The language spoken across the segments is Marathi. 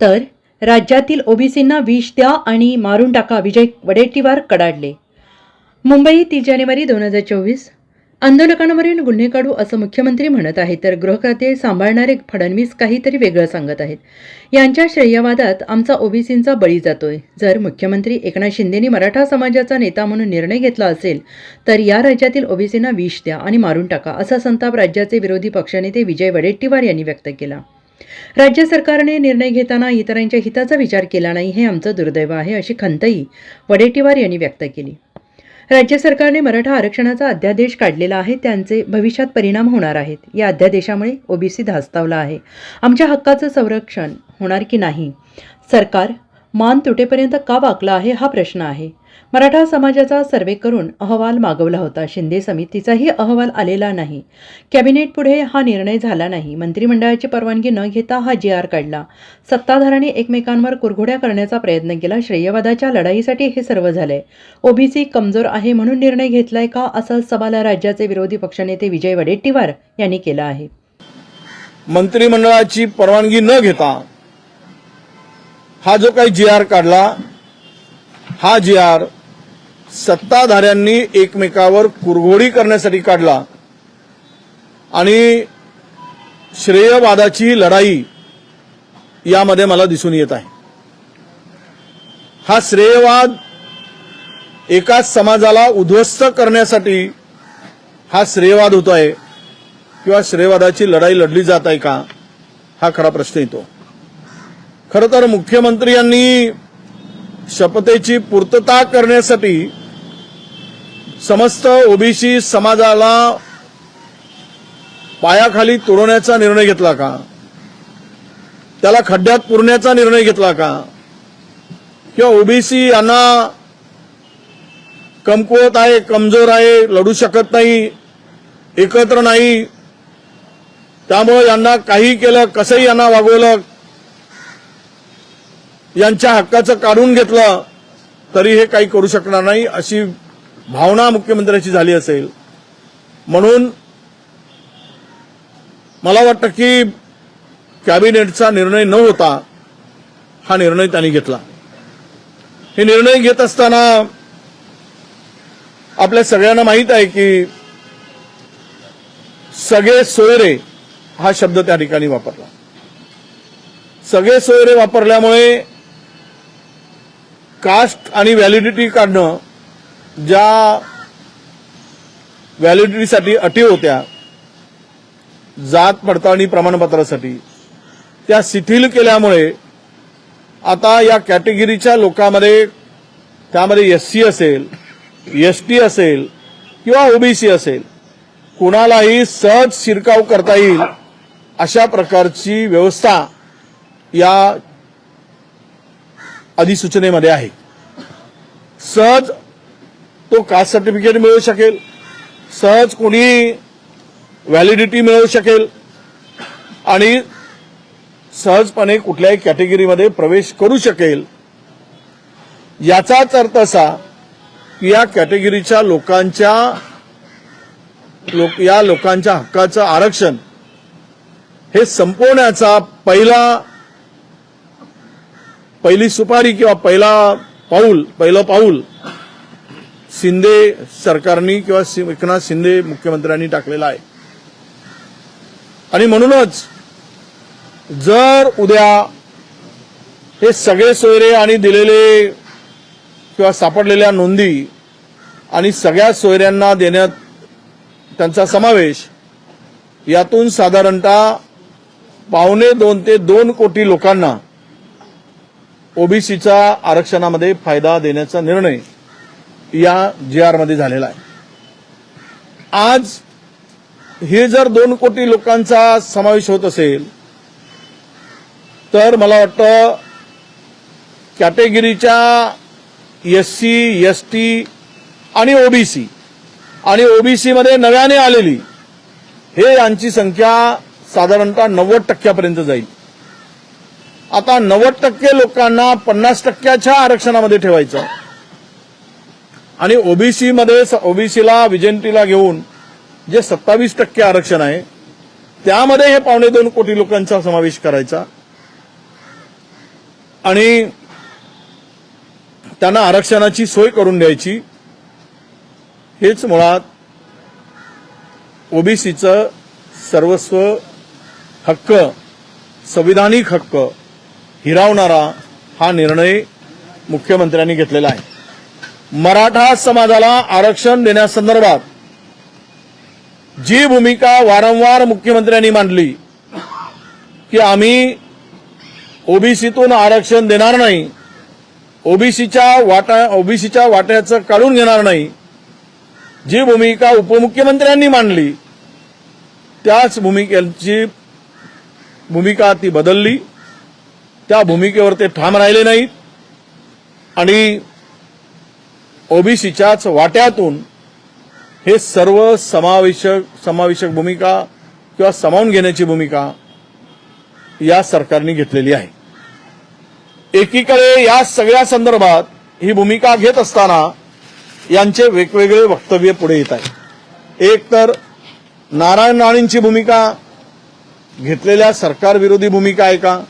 तर राज्यातील ओबीसींना विष द्या आणि मारून टाका विजय वडेट्टीवार कडाडले. मुंबई तीस जानेवारी दोन हजार चोवीस. आंदोलकांवरील गुन्हे काढू असं मुख्यमंत्री म्हणत आहेत तर गृहखाते सांभाळणारे फडणवीस काहीतरी वेगळं सांगत आहेत. यांच्या श्रेयवादात आमचा ओबीसींचा बळी जातोय. जर मुख्यमंत्री एकनाथ शिंदेनी मराठा समाजाचा नेता म्हणून निर्णय घेतला असेल तर या राज्यातील ओबीसींना विष द्या आणि मारून टाका असा संताप राज्याचे विरोधी पक्षनेते विजय वडेट्टीवार यांनी व्यक्त केला. राज्य सरकारने निर्णय घेताना इतरांच्या हिताचा विचार केला नाही हे आमचं दुर्दैव आहे अशी खंतही वडेट्टीवार यांनी व्यक्त केली. राज्य सरकारने मराठा आरक्षणाचा अध्यादेश काढलेला आहे त्यांचे भविष्यात परिणाम होणार आहेत. या अध्यादेशामुळे ओबीसी धास्तावला आहे. आमच्या हक्काचं संरक्षण होणार की नाही? सरकार मान तुटेपर्यंत का वाकला आहे हा प्रश्न आहे. मराठा समाजाचा सर्वे करून अहवाल मागवला होता. शिंदे समितीचाही अहवाल आलेला नाही. कॅबिनेट पुढे हा निर्णय झाला नाही. मंत्रिमंडळाची परवानगी न घेता हा जी आर काढला. सत्ताधाऱ्यांनी एकमेकांवर कुरघोड्या करण्याचा प्रयत्न केला. श्रेयवादाच्या लढाईसाठी हे सर्व झालंय. ओबीसी कमजोर आहे म्हणून निर्णय घेतलाय का? असा सवाल राज्याचे विरोधी पक्षनेते विजय वडेट्टीवार यांनी केला आहे. मंत्रिमंडळाची परवानगी न घेता हा जो काही जी आर काढला हा जी आर सत्ताधाऱ्यांनी एकमेकावर कुरघोडी करण्यासाठी काढला. आणि श्रेयवादाची लढाई यामध्ये मला दिसून येत आहे. हा श्रेयवाद एकाच समाजाला उद्ध्वस्त करण्यासाठी हा श्रेयवाद होतो आहे किंवा श्रेयवादाची लढाई लढली जात आहे का हा खरा प्रश्न येतो. खर तर मुख्यमंत्री यांनी शपथेची पूर्तता करण्यासाठी समस्त ओबीसी समाजाला पायाखाली तुरवण्याचा निर्णय घेतला का? त्याला खड्ड्यात पुरण्याचा निर्णय घेतला का? किंवा ओबीसी यांना कमकुवत आहे कमजोर आहे लढू शकत नाही एकत्र नाही त्यामुळे यांना काही केलं कसंही यांना वागवलं यांच्या हक्काचं काढून घेतलं तरी हे काही करू शकणार नाही अशी भावना मुख्यमंत्र्यांची झाली असेल. म्हणून मला वाटतं की कॅबिनेटचा निर्णय न होता हा निर्णय त्यांनी घेतला. हे निर्णय घेत असताना आपल्या सगळ्यांना माहीत आहे की सगळे सोयरे हा शब्द त्या ठिकाणी वापरला. सगळे सोयरे वापरल्यामुळे कास्ट आणि व्हॅलिडिटी काढणं ज्या व्हॅलिडिटीसाठी अटी होत्या जात पडताळणी प्रमाणपत्रासाठी त्या शिथिल केल्यामुळे आता या कॅटेगरीच्या लोकांमध्ये त्यामध्ये एस सी असेल एस टी असेल किंवा ओबीसी असेल कुणालाही सहज शिरकाव करता येईल अशा प्रकारची व्यवस्था या अधिसूचनेमध्ये आहे. सहज तो कास्ट सर्टिफिकेट मिळू शकेल. सहज कोणी व्हॅलिडिटी मिळवू शकेल. आणि सहजपणे कुठल्याही कॅटेगरीमध्ये प्रवेश करू शकेल. याचाच अर्थ असा की या कॅटेगरीच्या लोकांच्या लोक या लोकांच्या हक्काचं आरक्षण हे संपवण्याचा पहिला पहिली सुपारी किंवा पहिला पाऊल पहिलं पाऊल शिंदे सरकारनी किंवा एकनाथ शिंदे मुख्यमंत्र्यांनी टाकलेला आहे. आणि म्हणूनच जर उद्या हे सगळे सोयरे आणि दिलेले किंवा सापडलेल्या नोंदी आणि सगळ्या सोयऱ्यांना देण्यात त्यांचा समावेश यातून साधारणतः पावणे दोन ते दोन कोटी लोकांना ओबीसीचा आरक्षणामध्ये फायदा देण्याचा निर्णय या जी आरमध्ये झालेला आहे. आज हे जर दोन कोटी लोकांचा समावेश होत असेल तर मला वाटतं कॅटेगरीच्या एस सी एस टी आणि ओबीसी आणि ओबीसीमध्ये नव्याने आलेली हे यांची संख्या साधारणतः नव्वद टक्क्यापर्यंत जाईल. आता नव्वद टक्के लोकांना पन्नास टक्क्याच्या आरक्षणामध्ये ठेवायचं. आणि ओबीसी मध्ये ओबीसीला विजंतीला घेऊन जे सत्तावीस टक्के आरक्षण आहे त्यामध्ये हे पावणे दोन कोटी लोकांचा समावेश करायचा. आणि त्यांना आरक्षणाची सोय करून द्यायची. हेच मुळात ओबीसीचं सर्वस्व हक्क संविधानिक हक्क हिरावणारा हा निर्णय मुख्यमंत्र्यांनी घेतलेला आहे. मराठा समाजाला आरक्षण देण्यासंदर्भात जी भूमिका वारंवार मुख्यमंत्र्यांनी मांडली की आम्ही ओबीसीतून आरक्षण देणार नाही ओबीसीच्या वाटा ओबीसीच्या वाट्याचं काढून घेणार नाही जी भूमिका उपमुख्यमंत्र्यांनी मांडली त्याच भूमिकेची भूमिका ती बदलली. त्या भूमिकेवर ते ठाम राहिले नाहीत. आणि ओबीसीच्याच वाट्यातून हे सर्व समावेशक समावेशक भूमिका किंवा सामावून घेण्याची भूमिका या सरकारने घेतलेली आहे. एकीकडे या सगळ्या संदर्भात ही भूमिका घेत असताना यांचे वेगवेगळे वक्तव्य पुढे येत आहे. एक तर नारायण राणेंची भूमिका घेतलेल्या सरकारविरोधी भूमिका आहे का?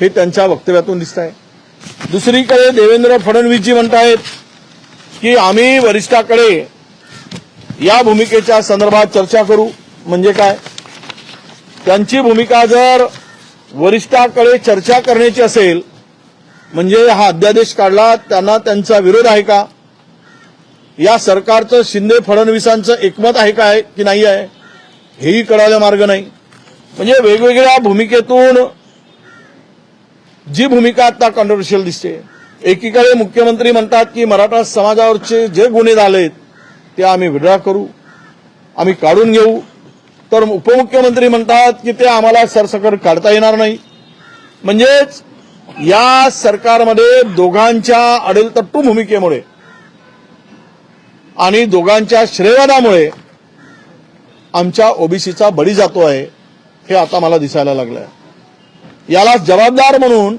हे त्यांच्या वक्तव्यातून दिसत आहे दुसरीकडे देवेंद्र फडणवीसजी म्हणत आहेत की आम्ही वरिष्ठाकडे या भूमिकेच्या संदर्भात चर्चा करू. म्हणजे काय? त्यांची भूमिका जर वरिष्ठाकडे चर्चा करण्याची असेल म्हणजे हा अध्यादेश काढला त्यांना त्यांचा विरोध आहे का? या सरकारचं शिंदे फडणवीसांचं एकमत आहे काय की नाही आहे? हेही कळायला मार्ग नाही. म्हणजे वेगवेगळ्या भूमिकेतून जी भूमिका आता कॉन्ट्रोवर्शियल दिसते. एकीकडे मुख्यमंत्री म्हणतात की मराठा समाजावरचे जे गुन्हे झालेत ते आम्ही विड्रॉ करू आम्ही काढून घेऊ. तर उपमुख्यमंत्री म्हणतात की ते आम्हाला सरसकट काढता येणार नाही. म्हणजेच या सरकारमध्ये दोघांच्या अडेलतट्टू भूमिकेमुळे आणि दोघांच्या श्रेयवादामुळे आमच्या ओबीसीचा बळी जातो आहे हे आता मला दिसायला लागलंय. याला जबाबदार म्हणून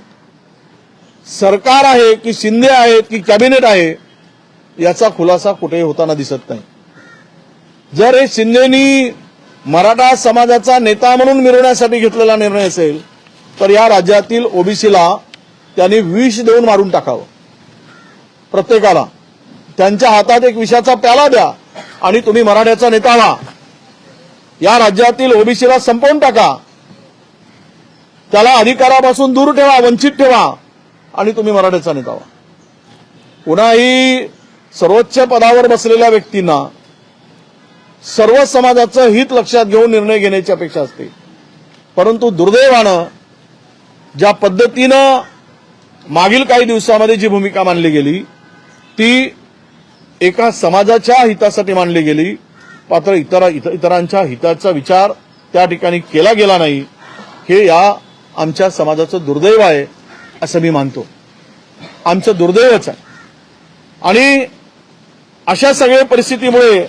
सरकार आहे की शिंदे आहेत की कॅबिनेट आहे याचा खुलासा कुठेही होताना दिसत नाही. जर हे शिंदेनी मराठा समाजाचा नेता म्हणून मिरवण्यासाठी घेतलेला निर्णय असेल तर या राज्यातील ओबीसीला त्यांनी विष देऊन मारून टाकावं. प्रत्येकाला. त्यांच्या हातात एक विषाचा प्याला द्या आणि तुम्ही मराठ्याचा नेता व्हा. या राज्यातील ओबीसीला संपवून टाका. त्याला अधिकारापासून दूर ठेवा वंचित ठेवा आणि तुम्ही मराठ्याचा नेता व्हा. पुन्हाही सर्वोच्च पदावर बसलेल्या व्यक्तींना सर्व समाजाचं हित लक्षात घेऊन निर्णय घेण्याची अपेक्षा असते. परंतु दुर्दैवानं ज्या पद्धतीनं मागील काही दिवसामध्ये जी भूमिका मानली गेली ती एका समाजाच्या हितासाठी मानली गेली. मात्र इतर- इतरांच्या हिताचा विचार त्या ठिकाणी केला गेला नाही. हे या आमच्या समाजाचं दुर्दैव आहे असं मी मानतो. आमचं दुर्दैवच आहे. आणि अशा सगळ्या परिस्थितीमुळे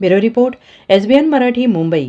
bureau report SBN Marathi Mumbai.